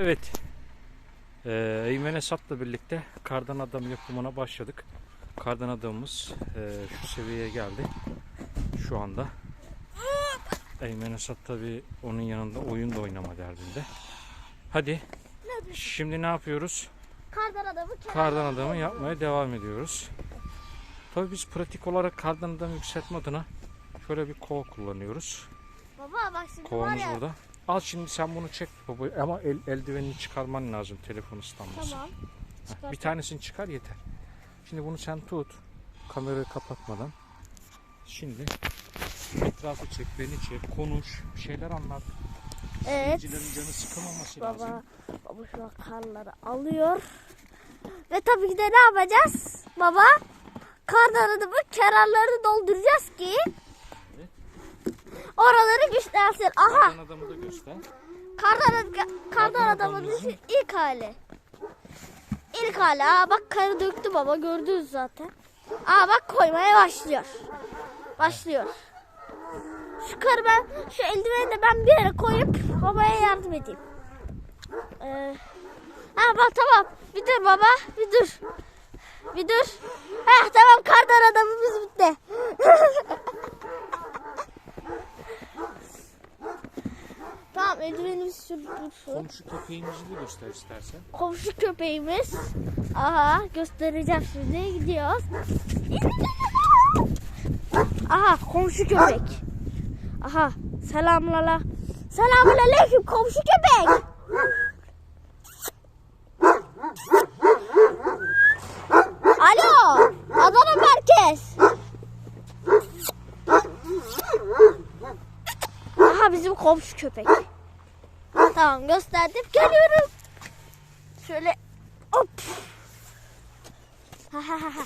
Evet. Ee, Eymen Esat'la birlikte kardan adam yapımına başladık. Kardan adamımız e, şu seviyeye geldi. Şu anda. Eymen Esat tabi onun yanında oyun da oynama derdinde. Hadi. Şimdi ne yapıyoruz? Kardan adamı Kardan adamı yapmaya devam ediyoruz. Tabi biz pratik olarak kardan adamı yükseltme adına şöyle bir kol kullanıyoruz. Baba bak şimdi var Kovamız ya. burada. Al şimdi sen bunu çek baba ama el, eldivenini çıkarman lazım telefon ıslanmasın. Tamam. Heh, Bir tanesini çıkar yeter. Şimdi bunu sen tut. Kamerayı kapatmadan. Şimdi etrafı çek, beni çek, konuş, bir şeyler anlat. Evet. Canı sıkılmaması lazım. Baba, baba şu an karları alıyor. Ve tabii ki de ne yapacağız? Baba, kardan adamı kenarlarını dolduracağız ki. Oraları güçlensin. Aha, Kardan adamı da göster. kardan, kardan Kardan adamımızın- ilk hali. İlk hali. Aa bak karı döktü baba gördünüz zaten. Aa bak koymaya başlıyor. Başlıyor. Şu karı ben, şu eldiveni de ben bir yere koyup babaya yardım edeyim. Ee, ha bak tamam. Bir dur baba. Bir dur. Bir dur. Ha tamam kardan adamımız bitti. Tamam dursun. Komşu köpeğimizi de göster istersen. Komşu köpeğimiz. Aha göstereceğim şimdi. Gidiyoruz. Aha komşu köpek. Aha selamlala. Selamünaleyküm komşu köpek. Alo Adana merkez. Aha bizim komşu köpek. Tamam gösterdim. Geliyorum. Şöyle hop. Ha ha ha.